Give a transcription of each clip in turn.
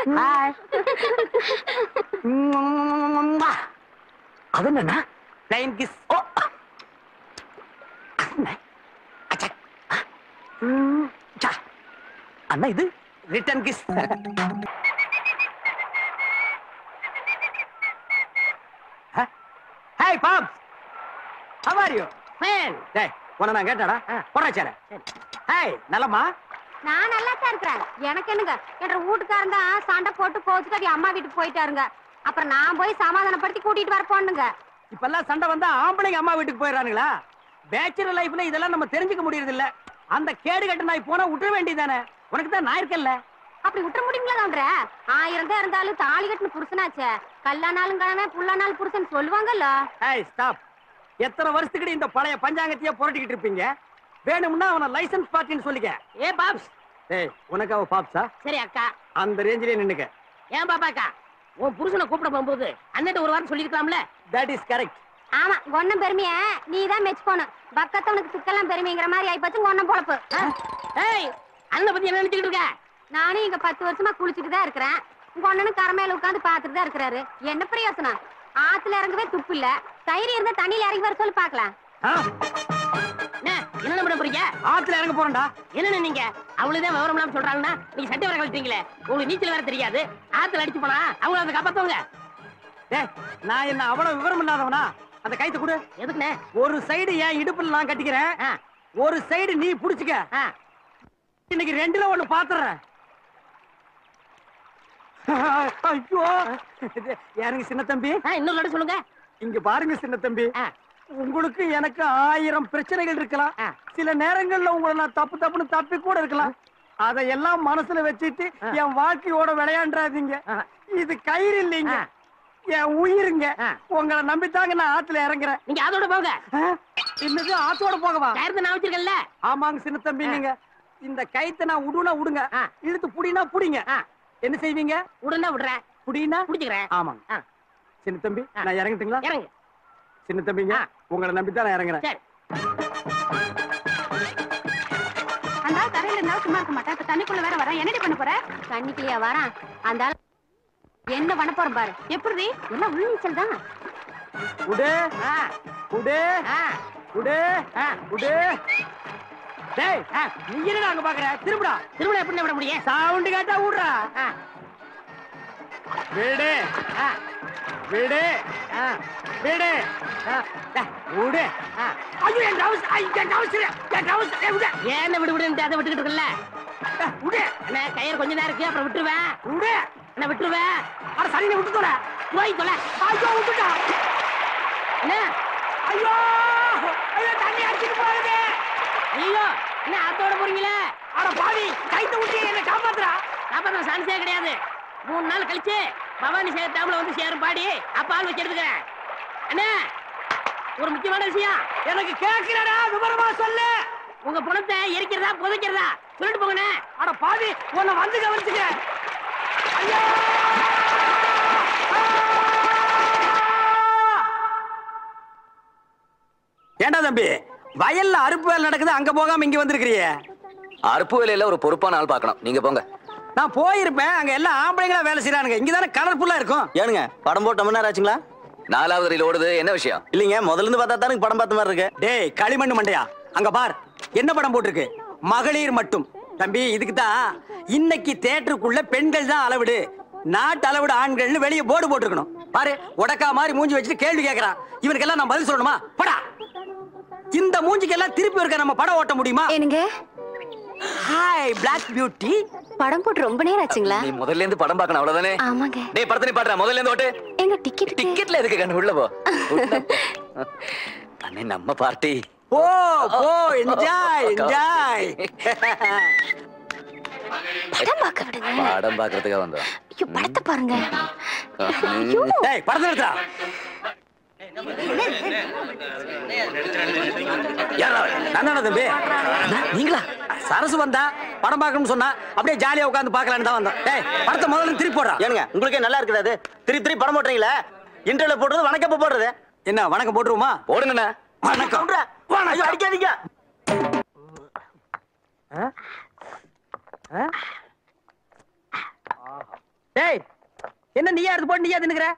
Hi அது என்னண்ணா plain kiss ஓ அண்ணா. இது return kiss hi pops how are you fan டேய் உன்னை நான் கேட்டாடா போடுறா சேர. ஹாய் நலமா நான் நல்லா தான் இருக்கிறேன். எனக்கு என்னங்க? என்ற வீட்டுக்காரங்க சண்டை போட்டு கோச்சுக்காட்டி அம்மா வீட்டுக்கு போயிட்டாருங்க. அப்புறம் நான் போய் சமாதானப்படுத்தி கூட்டிட்டு வர போனுங்க இப்பெல்லாம் சண்டை வந்தா ஆம்பளைங்க அம்மா வீட்டுக்கு போயிடறானுங்களா? பேச்சுலர் லைஃப்ல இதெல்லாம் நம்ம தெரிஞ்சுக்க முடியறது இல்ல அந்த கேடு கட்ட நாய் போனா விட்டுற வேண்டியதானே உனக்கு தான் நான் இருக்கேன்ல. அப்படி விட்டுற முடியுங்களா தோன்ற ஆயிரம் தான் இருந்தாலும் தாலி கட்டின புருஷனாச்சே. கல்லானாலும் கணவன் புல்லானாலும் புருஷன் சொல்லுவாங்கல்ல? ஹேய் ஸ்டாப் எத்தனை வருஷத்துக்கு இந்த பழைய பஞ்சாங்கத்தையே புரட்டிக்கிட்டு இருப்பீங்க? வேணும்னா அவனை லைசென்ஸ் பார்ட்டின்னு சொல்லிக்க. ஏ பாப்ஸ். டேய் உனக்கு அவ பாப்ஸா? சரி அக்கா. அந்த ரேஞ்சிலே நின்னுக்க. ஏன் பாப்பாக்கா உன் புருஷனை கூப்பிட போகும்போது அண்ணன் ஒரு வாரம் சொல்லிருக்கலாம்ல தட் இஸ் கரெக்ட் ஆமா ஒன்னும் பெருமைய? நீ தான் மெச்சுக்கோணும் பக்கத்தவனுக்கு துக்கெல்லாம் பெருமைங்கிற மாதிரி ஆயிப்போச்சு ஒன்னும் பொழப்பு. ஏய் அண்ணனை பத்தி என்ன நினைச்சுக்கிட்டு இருக்க? நானும் இங்க பத்து வருஷமா குளிச்சுட்டு தான் இருக்கிறேன். உங்க அண்ணனும் கரமேல உட்காந்து பாத்துட்டு தான் இருக்கிறாரு. என்ன பிரயோசனம்? ஆத்துல இறங்கவே துப்பு இல்ல. தயிர் இருந்தா தண்ணியில இறங்கி வர சொல்லி பாக்கலாம் என்ன பண்ண போறீங்க ஆத்துல இறங்க போறேன்டா. என்னன்னு நீங்க? அவ்வளவுதான் விவரம் இல்லாம சொல்றாங்கன்னா நீங்க சட்டை வர கழட்டீங்களே உங்களுக்கு நீச்சல் வேற தெரியாது. ஆத்துல அடிச்சு போனா அவங்கள அதை காப்பாத்துவாங்க. டேய் நான் என்ன அவ்வளவு விவரம் இல்லாதவனா? அந்த கைத்தை கொடு. எதுக்குண்ணே? ஒரு சைடு என் இடுப்புல நான் கட்டிக்கிறேன். ஒரு சைடு நீ புடிச்சுக்க. இன்னைக்கு ரெண்டுல ஒண்ணு பாத்துறேன். ஐயோ. யாருங்க சின்ன தம்பி? இன்னொரு சொல்லுங்க. இங்க பாருங்க சின்ன தம்பி. உங்களுக்கு எனக்கு ஆயிரம் பிரச்சனைகள் இருக்கலாம். சில நேரங்கள்ல உங்களை நான் தப்பு தப்புன்னு தப்பி கூட இருக்கலாம். அதையெல்லாம் மனசுல வச்சுட்டு என் வாழ்க்கையோட விளையாண்டாதீங்க. இது கயிறு இல்லைங்க. என் உயிருங்க. உங்களை நம்பித்தாங்க நான் ஆத்துல இறங்குறேன். நீங்க அதோட போங்க? என்னது ஆத்தோட போகவா? கயிறு நான் வச்சிருக்கேன்ல. ஆமாங்க சின்ன தம்பி நீங்க இந்த கைத்தை நான் உடுனா உடுங்க. இழுத்து புடினா புடிங்க. என்ன செய்வீங்க? உடனே விடுறேன் புடினா? புடிச்சுக்கிறேன் ஆமாங்க. சின்ன தம்பி. நான் இறங்கட்டுங்களா? இறங்கு. சின்ன தம்பிங்க. உங்களை நம்பி தான் நான் இறங்குறேன். சரி. அந்த தரையில சும்மா இருக்க மாட்டேன் இப்ப தண்ணிக்குள்ள வேற வரேன் என்னடி பண்ண போற? தண்ணிக்குள்ளயா வரான். அந்த என்ன பண்ண பாரு. எப்படி எல்லாம் உள்நீச்சல் தான். உடு. உடு. உடு. உடு. டேய் நீ என்ன அங்க பாக்குற? திரும்புடா. திருவிழா எப்படி விட முடியும்? சவுண்ட் கேட்டா விடுறா வீடு. ஆ, வீடு. வீடு. விடு. ஐயோ என் டவுஸ் என் டவுஸ் என் டவுஸ் விடு. ஏன் விடு விடுன்ட்டு அதை விட்டுக்கிட்டு இருக்கல விடு. அண்ணா கயிறு கொஞ்ச நேரம் இருக்கு அப்புறம் விட்டுருவேன் விடு. என்ன விட்டுருவேன் அட சரிங்க விட்டு தொலை போய் தொலை. ஐயோ விட்டுட்டா. என்ன ஐயோ ஐயோ தண்ணி அடிச்சிட்டு போகுது. ஐயோ என்ன ஆத்தோட போறீங்களே? அட பாவி கைத்த விட்டு என்ன காப்பாத்துறா காப்பாத்த சான்ஸே கிடையாது. மூணு நாள் கழிச்சு பவானி சேர் டேம்ல வந்து சேரும் பாடி அப்ப ஆள் வச்சு எடுத்துக்கிறேன். அண்ணா ஒரு முக்கியமான விஷயம். எனக்கு கேக்குறடா விவரமா சொல்லு. உங்க பணத்தை எரிக்கிறதா புதைக்கிறதா? சொல்லிட்டு போங்கண்ணே. அட பாவி உன்னை வந்து கவனிச்சுக்க. ஐயோ! ஏண்டா தம்பி வயல்ல அறுப்பு வேலை நடக்குது அங்க போகாம இங்க வந்திருக்கிறியே அறுப்பு வேலையில ஒரு பொறுப்பான ஆள் பார்க்கணும். நீங்க போங்க. நான் போயிருப்பேன். அங்க எல்லாம் ஆம்பளைங்களா வேலை செய்யறானுங்க இங்க தானே கலர்ஃபுல்லா இருக்கும். ஏனுங்க படம் போட்ட மணி நேரம் ஆச்சுங்களா? நாலாவது ரயில் ஓடுது என்ன விஷயம்? இல்லைங்க முதல்ல இருந்து பார்த்தா தானுங்க படம் பார்த்த மாதிரி இருக்கு. டேய் களிமண் மண்டையா? அங்க பார் என்ன படம் போட்டிருக்கு? மகளிர் மட்டும். தம்பி இதுக்கு தான். இன்னைக்கு தேட்டருக்குள்ள பெண்கள் தான் அளவிடு. நாட்டு அளவிடு ஆண்கள்னு வெளியே போர்டு போட்டிருக்கணும். பாரு உடக்கா மாதிரி மூஞ்சி வச்சுட்டு கேள்வி கேட்கறான் இவனுக்கெல்லாம் நான் பதில் சொல்லணுமா? படா. இந்த மூஞ்சிக்கெல்லாம் திருப்பி இருக்க நம்ம படம் ஓட்ட முடியுமா? ஹாய் பிளாக் பியூட்டி படம் போட்டு ரொம்ப நேரம் ஆச்சுங்களா? நீ முதல்ல இருந்து படம் பார்க்கணும் அவ்வளவுதானே? ஆமாங்க. டேய் படத்தை நீ பாடுற முதல்ல இருந்து ஓட்டு. எங்க டிக்கெட் டிக்கெட்ல எதுக்கு கண்ணு உள்ள போ. அண்ணே நம்ம party oh oh enjoy enjoy படம் பார்க்க விடுங்க. படம் பாக்குறதுக்காக வந்தோம். ஐயோ படத்தை பாருங்க. டேய் படத்தை எடுத்துடா தம்பி. நீங்களா? சரசு வந்தா படம் பார்க்கணும்னு சொன்னா அப்படியே ஜாலியா உட்கார்ந்து பார்க்கலான்னு தான் வந்தோம். டேய் படத்தை முதல்ல திருப்பி போடுறா. ஏனுங்க உங்களுக்கே நல்லா இருக்குது அது. திரி திரி படம் போட்டுறீங்களே இன்டர்வியூல போடுறது வணக்கப்ப போடுறது. என்ன வணக்கம் போட்டுருவோமா? போடுங்கண்ணா. வணக்கம். ஐயோ, அடிக்காதீங்க. டேய் என்ன நீயா எடுத்து போட்டு நீயா தின்னுக்கிற?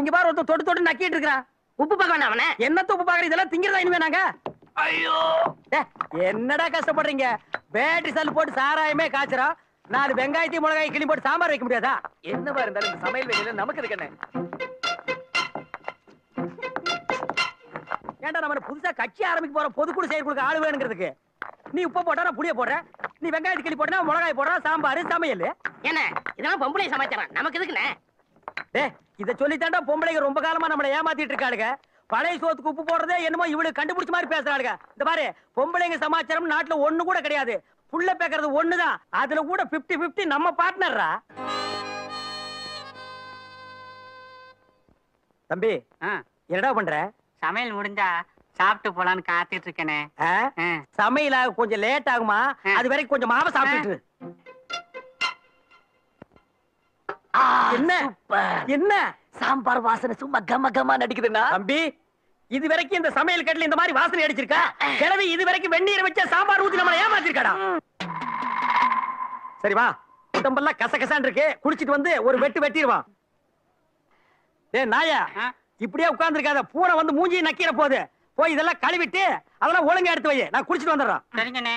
இங்க பாரு ஒருத்தன் தொட்டு தொட்டு நக்கிட்டு இருக்கிறான் உப்பு பார்க்க வேண்டாம் அவனை. என்ன தூப்பு பாக்குற இதெல்லாம் திங்கிறதா இனிமே நாங்க? ஐயோ. என்னடா கஷ்டப்படுறீங்க? பேட்டரி சல் போட்டு சாராயமே காய்ச்சறோம். நாலு வெங்காயத்தையும் மிளகாய் கிளி போட்டு சாம்பார் வைக்க முடியாதா? என்னவா இருந்தாலும் இந்த சமையல் வேலையில நமக்கு இருக்கு என்ன? ஏன்டா நம்ம புதுசா கட்சி ஆரம்பிக்க போற பொதுக்குழு செயற்குழுக்கு ஆளு வேணுங்கிறதுக்கு. நீ உப்பு போட்டா புளிய போடுற நீ வெங்காயத்தை கிளி போட்டா மிளகாய் போடுற சாம்பார் சமையல். என்ன? இதெல்லாம் பொம்பளை சமாச்சாரம் நமக்கு எதுக்குண்ணே டே இத சொல்லித்தாண்டா பொம்பளைங்க ரொம்ப காலமா நம்மளை ஏமாத்திட்டு இருக்காளுங்க. பழைய சோத்துக்கு உப்பு போடுறதே என்னமோ இவளுக்கு கண்டுபிடிச்ச மாதிரி பேசுறாளுங்க. இந்த பாரு பொம்பளைங்க சமாச்சாரம் நாட்டுல ஒண்ணு கூட கிடையாது. புள்ள பேக்கறது ஒண்ணுதான். அதுல கூட 50 50 நம்ம பார்ட்னர்ரா தம்பி என்னடா பண்ற? சமையல் முடிஞ்சா சாப்பிட்டு போலான்னு காத்துட்டு இருக்கேனே. சமையலாக கொஞ்சம் லேட் ஆகுமா? அது வரைக்கும் கொஞ்சம் மாவை சாப்பிட்டுட்டு என்ன? என்ன? சாம்பார் வாசனை சும்மா கம கமா நடிக்குதுன்னா தம்பி இது வரைக்கும் இந்த சமையல் கட்டில இந்த மாதிரி வாசனை அடிச்சிருக்கா? கிழவி இது வரைக்கும் வெந்நீரை வச்ச சாம்பார் ஊத்தி நம்மளை ஏமாத்திருக்காடா? சரி வா. உடம்பெல்லாம் கசகசான் இருக்கு. குடிச்சிட்டு வந்து ஒரு வெட்டு வெட்டிடுவான் டேய் நாயா? இப்படியே உட்கார்ந்திருக்காத. பூனை வந்து மூஞ்சி நக்கிற போகுது. போய் இதெல்லாம் கழுவிட்டு அதெல்லாம் ஒழுங்கா எடுத்து வை. நான் குடிச்சிட்டு வந்துடுறேன் சரிங்கண்ணே.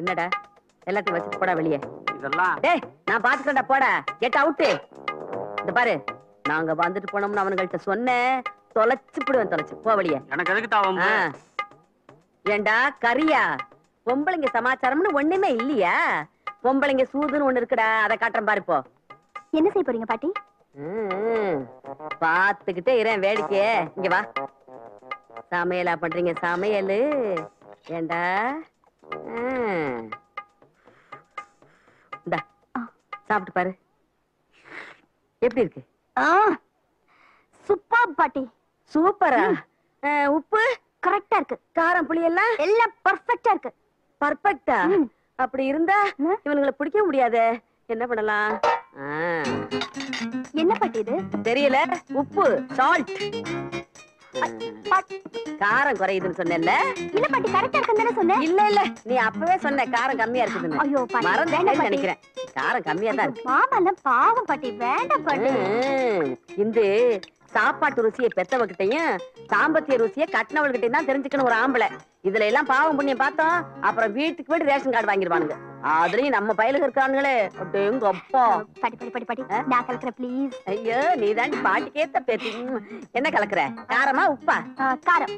என்னடா? எல்லாத்தையும் வச்சுட்டு போடா வெளியே. இதெல்லாம்? டேய் நான் பாத்துக்கிறேன்டா போடா. கெட் அவுட்டு இந்த பாரு நாங்க வந்துட்டு போனோம்னு அவனுங்கள்ட்ட சொன்னேன். தொலைச்சு போடுவேன் தொலைச்சு. போ வெளியே. எனக்கு எதுக்கு தாவம். ஏண்டா கரியா? பொம்பளைங்க சமாச்சாரம்னு ஒண்ணுமே இல்லையா? பொம்பளைங்க சூதுன்னு ஒண்ணு இருக்குடா. அதை காட்டுறேன் பாரு இப்போ என்ன செய்ய போறீங்க பாட்டி? பாத்துக்கிட்டே இரேன் வேடிக்கையே. இங்க வா. சமையலா பண்றீங்க சமையலு. ஏண்டா? சாப்பிட்டு பாரு. எப்படி இருக்கு? சூப்பர் பாட்டி. சூப்பரா? உப்பு கரெக்டா இருக்கு. காரம் புளி எல்லாம் எல்லாம் பர்ஃபெக்ட்டா இருக்கு. பர்ஃபெக்டா. அப்படி இருந்தா. இவனுங்களை பிடிக்க முடியாதே. என்ன பண்ணலாம்? என்ன பாட்டி இது? தெரியல. உப்பு சால்ட் காரம் குறையுதுன்னு சொன்னேன்ல. இல்ல பாட்டி கரெக்டா இருக்குன்னு சொன்னேன். இல்ல இல்ல. நீ அப்பவே சொன்ன காரம் கம்மியா இருக்குதுன்னு. ஐயோ பாட்டி மறந்து வேண்டாம் பாட்டி. நினைக்கிறேன். காரம் கம்மியா தான் இருக்கு. மாமா பாவம் பாட்டி வேண்டாம் பாட்டி. இந்த சாப்பாட்டு ருசியை பெத்தவகிட்டையும் சாம்பத்திய ருசியை கட்டினவள்கிட்டையும் தான் தெரிஞ்சுக்கணும் ஒரு ஆம்பளை. இதுல எல்லாம் பாவம் புண்ணியம் பார்த்தோம் அப்புறம் வீட்டுக்கு வீடு ரேஷன் கார்டு வாங்கிடுவானுங்க. அதுலயும் நம்ம பயலுக்கு இருக்கானுங்களே. அப்படிங்க அப்பா பாட்டி பாட்டி பாட்டி. பாட்டி நான் கலக்குறேன் ப்ளீஸ் ஐயோ நீ தாண்டி பாட்டுக்கேத்த பேத்தி. ம், என்ன கலக்குற? காரமா உப்பா? காரம்.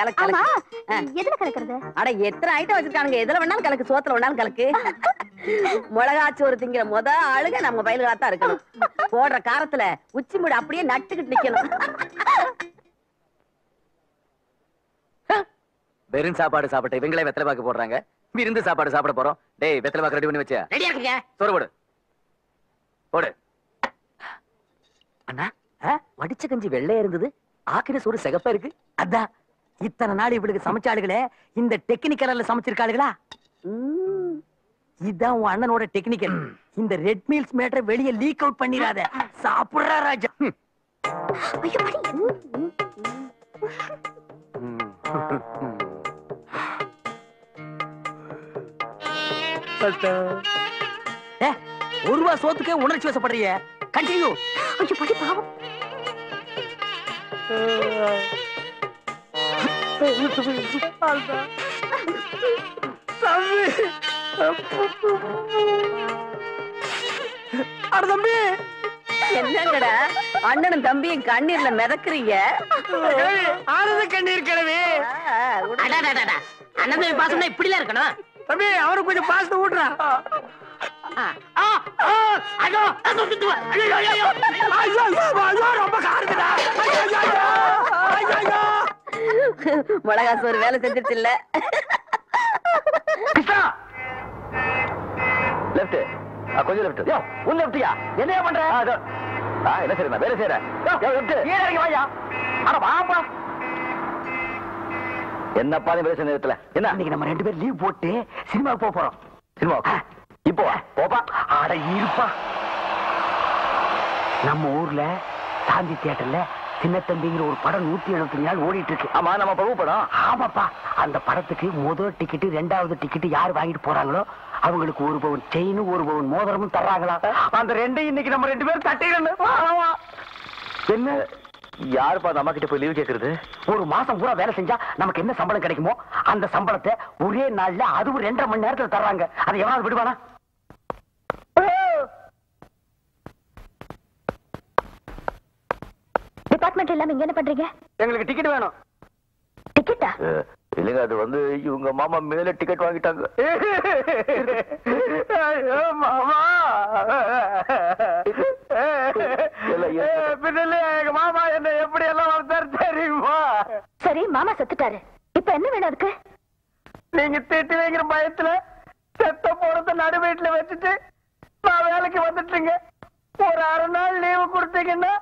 கலக்கு ஆமா. கலக்கு எதுல கலக்குறது? அட எத்தனை ஐட்டம் வச்சிருக்கானுங்க? எதுல வேணாலும் கலக்கு சோத்துல வேணாலும் கலக்கு. மிளகாச்சோறு திங்கிற முத ஆளுங்க நம்ம பயல்களா தான் இருக்கணும். போடுற காரத்துல உச்சி மூடு அப்படியே நட்டுக்கிட்டு நிக்கணும். வெறும் சாப்பாடு சாப்பிட்டு இவங்களே வெத்தலை பாக்கு போடுறாங்க. விருந்து சாப்பாடு சாப்பிட போறோம். டேய் வெத்தலை பாக்கு ரெடி பண்ணி வச்ச ரெடியா இருக்குங்க? சோறு போடு. போடு. அண்ணா? வடிச்ச கஞ்சி வெள்ளையா இருந்தது. ஆக்கின சோறு சிகப்பா இருக்கு. அதான் இத்தனை நாள் இவளுக்கு சமைச்சாளுகளே இந்த டெக்னிக்கல்ல சமைச்சிருக்காளுகளா? இதான் உன் அண்ணனோட டெக்னிக்கல் இந்த ரெட் மீல்ஸ் மேட்டரை வெளிய லீக் அவுட் பண்ணிராத சாப்பிடுறா ராஜா. ஐயோ ஒரு ரூபா சோத்துக்கே உணர்ச்சி வசப்படுறிய கண்டினியூ ஐயோ பாட்டி பாவம். அட தம்பி. என்னங்கடா? அண்ணனும் தம்பியும் கண்ணீர்ல மிதக்குறீங்க. ஆனந்த கண்ணீர் கிழவி. அண்ணன் தம்பி பாசம்னா இப்படிலாம் இருக்கணும். தம்பி அவருக்கு கொஞ்சம் பாசத்தை ஊட்டுறா ஆ, ஆ, ஐயோ, அது சுத்துவா. ஐயோ, ஐயோ, ஐயோ. ஐயோ ஐயோ ஐயோ ரொம்ப காருதுடா ஐயோ ஐயோ ஐயோ ஐயோ மிளகா சோறு வேலை செஞ்சிருச்சு இல்ல லெஃப்ட் கொஞ்சம் லெஃப்ட் யோ உன் லெஃப்ட்யா என்னையா பண்ற என்ன செய்யற நான் வேலை செய்யறேன் யோ லெஃப்ட் கீழே இறங்கி வாயா அட வாப்பா என்னப்பா நீ செய்ய நேரத்துல? என்ன? இன்னைக்கு நம்ம ரெண்டு பேரும் லீவ் போட்டு சினிமாவுக்கு போக போறோம். சினிமா இப்போ போப்பா அட இருப்பா. நம்ம ஊர்ல சாந்தி தியேட்டர்ல சின்ன தம்பிங்கிற ஒரு படம் நூத்தி எழுபத்தஞ்சு நாள் ஓடிட்டு இருக்கு ஆமா நம்ம பிரபு படம். ஆமாப்பா. அந்த படத்துக்கு முதல் டிக்கெட் ரெண்டாவது டிக்கெட் யார் வாங்கிட்டு போறாங்களோ அவங்களுக்கு ஒரு பவுன் செயின் ஒரு பவுன் மோதிரமும் தர்றாங்களா? அந்த ரெண்டையும் இன்னைக்கு நம்ம ரெண்டு பேரும் தட்டிடணும். என்ன? யாருப்பா அந்த அம்மா கிட்ட போய் லீவ் கேக்குறது? ஒரு மாசம் பூரா வேலை செஞ்சா நமக்கு என்ன சம்பளம் கிடைக்குமோ அந்த சம்பளத்தை ஒரே நாள்ல அதுவும் ரெண்டரை மணி நேரத்துல தர்றாங்க. அதை எவனாவது விடுவானா? டிபார்ட்மெண்ட் இல்லாம இங்க என்ன பண்றீங்க? எங்களுக்கு டிக்கெட் வேணும். டிக்கெட்டா இல்லைங்க அது வந்து இவங்க மாமா மேல டிக்கெட் வாங்கிட்டாங்க. ஐயோ, மாமா. மாமா என்ன எப்படி எல்லாம் வளர்த்தாரு தெரியுமா? சரி மாமா செத்துட்டாரு. இப்ப என்ன வேணும் அதுக்கு? நீங்க திட்டு வைக்கிற பயத்துல செத்த போறத நடு வீட்டுல வச்சுட்டு நான் வேலைக்கு வந்துட்டுங்க. ஒரு அரை நாள் லீவு கொடுத்தீங்கன்னா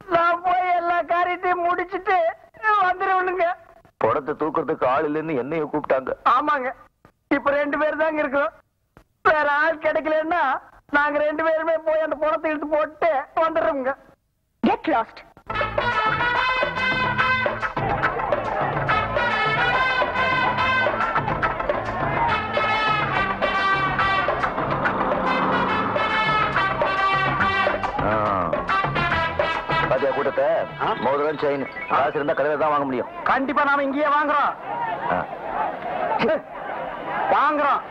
நான் போய் எல்லா காரியத்தையும் முடிச்சிட்டு வந்துருவனுங்க. படத்தை தூக்குறதுக்கு ஆள் இல்லைன்னு என்னைய கூப்பிட்டாங்க. ஆமாங்க. இப்ப ரெண்டு பேர் தாங்க இருக்கோம். வேற ஆள் கிடைக்கலன்னா நாங்க ரெண்டு பேருமே போய் அந்த பணத்தை இழுத்து போட்டு வந்துடுறோங்க கெட் லாஸ்ட் பாத்தியா கூட்டத்தை? மோதிரம் செயின் காசு இருந்தா கடையில தான் வாங்க முடியும். கண்டிப்பா நாம இங்கேயே வாங்குறோம். வாங்குறோம்.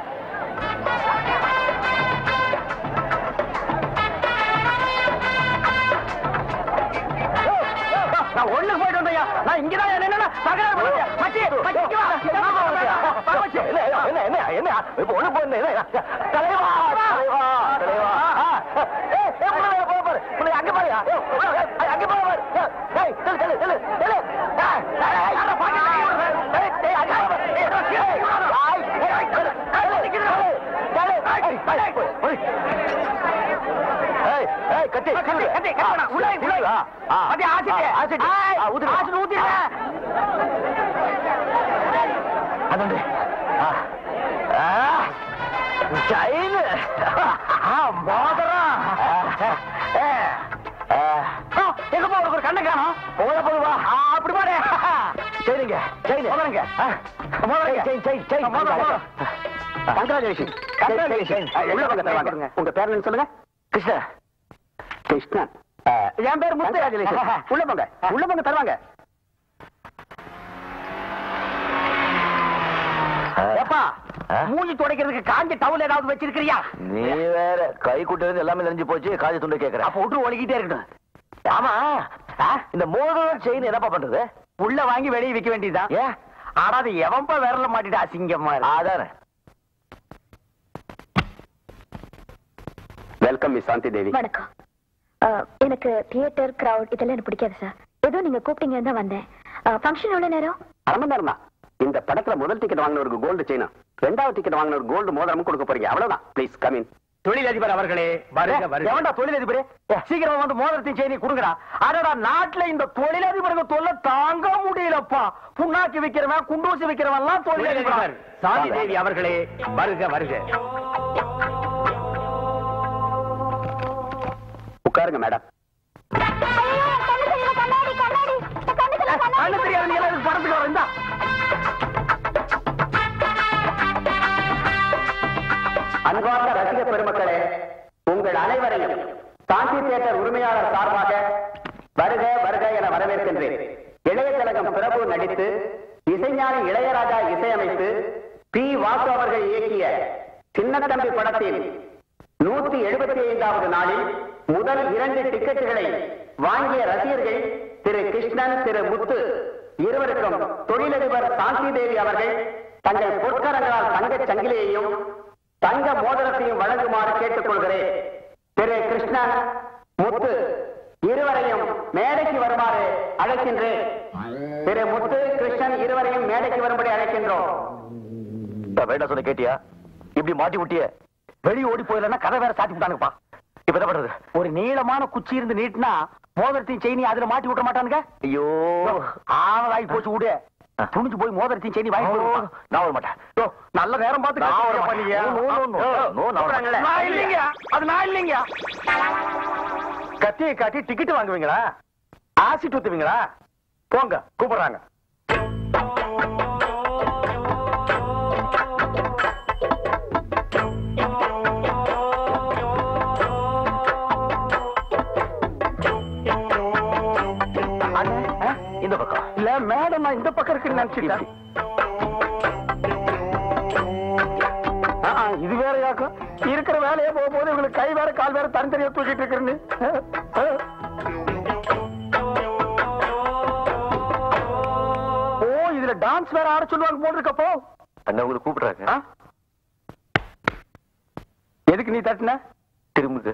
Sell, sell, sell. ஏய், ஏய், போய், போய். ஏய், ஏய், கட்டி, கட்டி, கட்டி, கட்டி வேணாம். உள்ள உள்ள ஆ, ஆசிட்டு. ஆ, ஆசிட்டு. ஏய், ஆ, செயின். ஆ, மோதிரம். எங்க போ ஒரு கண்ணை காணோம். போதா போதுவா அப்படி பாரு. சரிங்க செயின் மோதிரங்க. மோதிரங்க. செயின் செயின் செயின் மோதிரம். Congratulation Congratulations. உள்ள வாங்க, தருவாங்க. உங்க பேர் என்ன சொல்லுங்க. கிருஷ்ணா கிருஷ்ணன். என் பேர் முத்து உள்ள போங்க. உள்ள போங்க தருவாங்க ஏப்பா ஆ? மூஞ்சி துடைக்கிறதுக்கு காஞ்ச டவுல் ஏதாவது வச்சிருக்கிறியா? நீ வேற கை குட்டது எல்லாமே நெஞ்சு போச்சு காஜி துண்டு கேக்குற. அப்ப விட்டு ஒழுகிட்டே இருக்கட்டும். ஆமா? இந்த மோதிரம் செயின் என்னப்பா பண்றது? உள்ள வாங்கி வெளியே விக்க வேண்டியதுதான் ஏன்? ஆனா அது எவன்பா விரல மாட்டிட்டு? அசிங்கமா இருக்கு. அதானே. வெல்கம் மிஸ் சாந்தி தேவி வணக்கம். எனக்கு தியேட்டர் கிரவுட் இதெல்லாம் எனக்கு பிடிக்காது சார் ஏதோ நீங்க கூப்பிட்டீங்கன்னு தான் வந்தேன். ஃபங்க்ஷன் எவ்வளவு நேரம்? அரை மணி நேரம் தான் இந்த படத்துல முதல் டிக்கெட் வாங்கினவருக்கு கோல்டு செயினும் ரெண்டாவது டிக்கெட் வாங்கினவர் கோல்டு மோதிரமும் கொடுக்க போறீங்க. அவ்வளவுதான். ப்ளீஸ் கம் இன் தொழிலதிபர் அவர்களே வருக வருக. தொழிலதிபரே? சீக்கிரம் வந்து மோதிரத்தையும் செய்தி கொடுங்கடா. அடடா நாட்டுல இந்த தொழிலதிபருக்கு தொல்லை தாங்க முடியலப்பா. புண்ணாக்கி விக்கிறவன் குண்டூசி விக்கிறவன் எல்லாம் தொழிலதிபர் சாந்தி தேவி அவர்களே வருக வருக. உட்காருங்க மேடம் தெரியாது எல்லாம் அன்பார்ந்த ரசிக பெருமக்களே உங்கள் அனைவரையும் சாந்தி தேட்டர் உரிமையாளர் சார்பாக வருக வருக என வரவேற்கின்றேன். இளைய திலகம் பிரபு நடித்து இசைஞானி இளையராஜா இசையமைத்து பி வாசு அவர்கள் இயக்கிய சின்னத்தம்பி படத்தில் நூத்தி எழுபத்தி ஐந்தாவது நாளில் முதல் இரண்டு டிக்கெட்டுகளை வாங்கிய ரசிகர்கள் திரு கிருஷ்ணன் திரு முத்து இருவருக்கும் தொழிலதிபர் சாந்தி தேவி அவர்கள் தங்கள் பொற்கரங்களால் தங்கச் சங்கிலியையும் தங்க மோதிரத்தையும் வழங்குமாறு கேட்டுக்கொள்கிறேன். திரு. கிருஷ்ணன் முத்து இருவரையும் மேடைக்கு வருமாறு அழைக்கின்றேன். திரு. முத்து கிருஷ்ணன் இருவரையும் மேடைக்கு வரும்படி அழைக்கின்றோம். வேண்டாம் சொன்ன கேட்டியா? இப்படி மாட்டி விட்டிய வெளியே ஓடி போயிடலன்னா கதை வேற சாத்தி விட்டானுப்பா இப்ப என்ன பண்றது? ஒரு நீளமான குச்சி இருந்து நீட்டினா மோதிரத்தையும் செயினி அதுல மாட்டி விட மாட்டானுங்க? ஐயோ. ஆவலாகி போச்சு விடு துணிஞ்சு போய் மோதிரத்தையும் செயினி வாங்கி. நான் வர மாட்டேன். நல்ல நேரம் பார்த்து நான் வர மாட்டேன். இல்லைங்க. அது நான் இல்லைங்க. கத்தியை காட்டி டிக்கெட் வாங்குவீங்களா? ஆசிட் ஊத்துவீங்களா போங்க கூப்பிடுறாங்க. இல்ல மேடம் நான் இந்த பக்கம் இருக்குன்னு நினைச்சிட்டேன். இது வேற யாக்கும்? இருக்கிற வேலையே போகும்போது உங்களுக்கு கை வேற கால் வேற தனித்தனியா தூக்கிட்டு. ஓ இதுல டான்ஸ் வேற ஆட சொல்லுவாங்க போட்டிருக்கப்போ அண்ணா உங்களை கூப்பிடுறாங்க? எதுக்கு நீ தட்டின? திரும்புது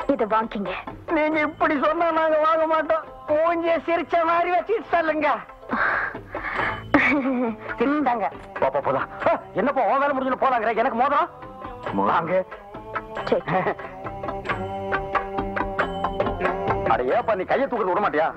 இத வாங்கிங்க. நீங்க இப்படி சொன்னா நாங்க வாங்க மாட்டோம். மூஞ்சிய சிரிச்ச மாதிரி வச்சுட்டு சொல்லுங்க. சிரிச்சாங்க போப்பா போலாம். என்னப்பா உன் வேலை முடிஞ்சு போலாங்கிற? எனக்கு மோதிரம்? வாங்க. அட ஏப்பா நீ கையை தூக்கிட்டு விட மாட்டியா?